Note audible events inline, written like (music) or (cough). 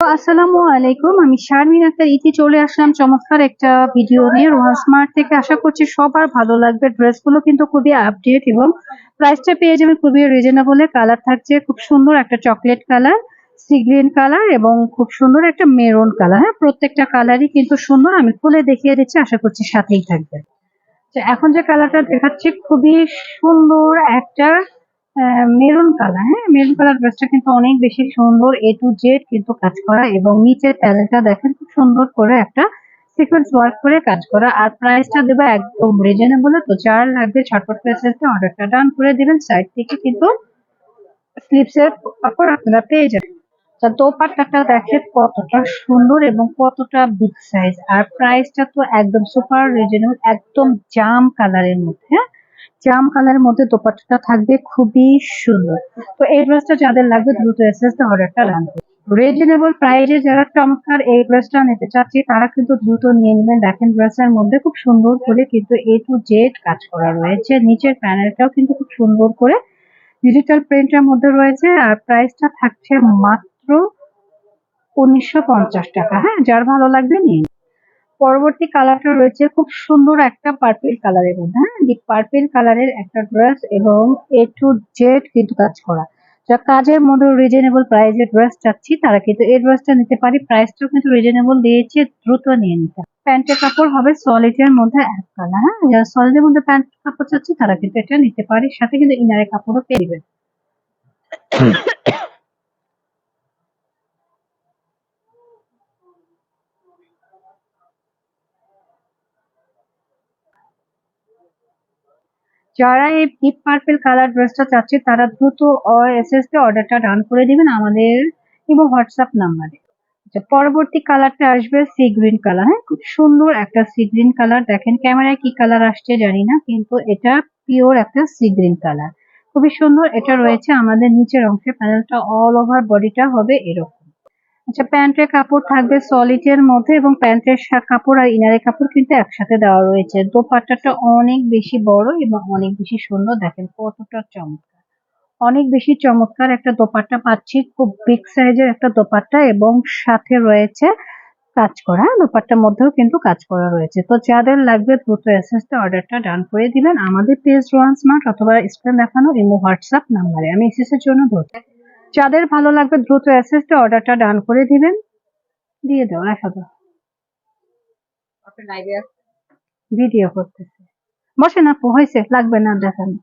আসসালামু আলাইকুম, আমি শারমিন আক্তার। ইতি চলে আসলাম চমৎকার একটা ভিডিও নিয়ে। রোহান স্মার্ট থেকে আশা করছি সবার ভালো লাগবে। ড্রেসগুলো কিন্তু খুবই আপডেট এবং প্রাইসটা পেয়ে যাবেন খুবই রিজনেবলে কালার থাকছে খুব সুন্দর একটা chocolate colour sea green colour এবং খুব সুন্দর একটা মেরুন কালার হ্যাঁ প্রত্যেকটা কালারই কিন্তু সুন্দর। আমি খুলে দেখিয়ে দিচ্ছি, আশা করছি সাথেই থাকবে। এখন যে কালারটা দেখাচ্ছি, খুবই সুন্দর একটা মেরুন কালার হ্যাঁ মেরুন কালার ড্রেসটা কিন্তু অনেক বেশি সুন্দর এ টু জেড কিন্তু কাজ করা এবং নিচের প্যানেলটা দেখেন খুব সুন্দর করে একটা সিকোয়েন্স ওয়ার্ক করে কাজ করা। আর প্রাইসটা দেবো একদম রিজনেবল তো যার লাগবে ছটপট প্রেসেন্সে অর্ডারটা ডান করে দিবেন। সাইড থেকে কিন্তু স্লিপসের কাপড় আপনারা পেয়ে যাবেন। তা দোপাট্টাটা দেখে কতটা সুন্দর এবং কতটা বিগ সাইজ আর প্রাইসটা তো একদম সুপার রিজনেবল একদম জাম কালারের মধ্যে হ্যাঁ। জাম কালারের মধ্যে দোপাট্টাটা থাকবে খুবই সুন্দর। তো এই ড্রেসটা যাদের লাগবে দ্রুত এসএস অর্ডারটা রান রিজনেবল প্রাইজে যারা চমৎকার এই ড্রেসটা নিতে চাচ্ছি, তারা কিন্তু দ্রুত নিয়ে নেবেন। দেখেন ড্রেসের মধ্যে খুব সুন্দর করে কিন্তু এ টু জেড কাজ করা রয়েছে। নিচের প্যানেলটাও কিন্তু খুব সুন্দর করে ডিজিটাল প্রিন্টের মধ্যে রয়েছে। আর প্রাইসটা থাকছে মাত্র উনিশশো পঞ্চাশ টাকা। হ্যাঁ যার ভালো লাগবে নিন। পরবর্তী কালারটা রয়েছে খুব সুন্দর একটা পার্পেল কালারের মধ্যে হ্যাঁ? ডিপ পার্পেল কালারের একটা ড্রেস এবং এ টু জেড কিন্তু কাজ করা। যা কাজের মধ্যে রিজনেবল প্রাইসের ড্রেস চাচ্ছি, তারা কিন্তু এই ড্রেসটা নিতে পারি। প্রাইসটাও কিন্তু রিজনেবল দিয়েছে, দ্রুত নিয়ে নিতে প্যান্টের কাপড় হবে সলিডের মধ্যে এক কালার হ্যাঁ? যারা সলিডের মধ্যে প্যান্ট কাপড় চাচ্ছি, তারা কিন্তু এটা নিতে পারি। সাথে কিন্তু ইনারের কাপড়ও পেয়ে দিবেন (coughs) যারা এই ডিপ পার্পেল কালার ড্রেসটা চাচ্ছে, তারা দ্রুত এসএস তে অর্ডারটা ডান করে দিবেন আমাদের এবং হোয়াটসঅ্যাপ নাম্বারে আচ্ছা পরবর্তী কালারটা আসবে সি গ্রিন কালার হ্যাঁ খুব সুন্দর একটা সি গ্রিন কালার দেখেন ক্যামেরায় কি কালার আসছে জানি না, কিন্তু এটা পিওর একটা সি গ্রিন কালার খুবই সুন্দর, এটা রয়েছে আমাদের নিচের অংশে। প্যানেলটা অল ওভার বডিটা হবে এরকম। আচ্ছা প্যান্টের কাপড় থাকবে সলিডের মধ্যে এবং প্যান্টের কাপড় আর ইনারের কাপড় কিন্তু একসাথে দেওয়া রয়েছে। দোপাট্টাটা অনেক বেশি বড় এবং অনেক বেশি সুন্দর। দেখেন কতটা চমৎকার। অনেক বেশি চমৎকার একটা দোপাট্টা পাচ্ছি। খুব বিগ সাইজের একটা দোপাট্টা এবং সাথে রয়েছে কাজ করা। দোপাট্টার মধ্যেও কিন্তু কাজ করা রয়েছে। তো যাদের লাগবে দ্রুত এসএসতে অর্ডারটা ডান করে দিবেন। আমাদের পেজ রোয়ান স্মার্ট অথবা স্ক্রিন দেখানো ইমো হোয়াটসঅ্যাপ নাম্বারে আমি এসএস এর জন্য ধরছি যাদের ভালো লাগবে দ্রুত এসএসটি অর্ডারটা ডান করে দিবেন। দিয়ে দাও হাজার ভিডিও করতেছে। বসে না হয়েছে, লাগবে না, দেখানো।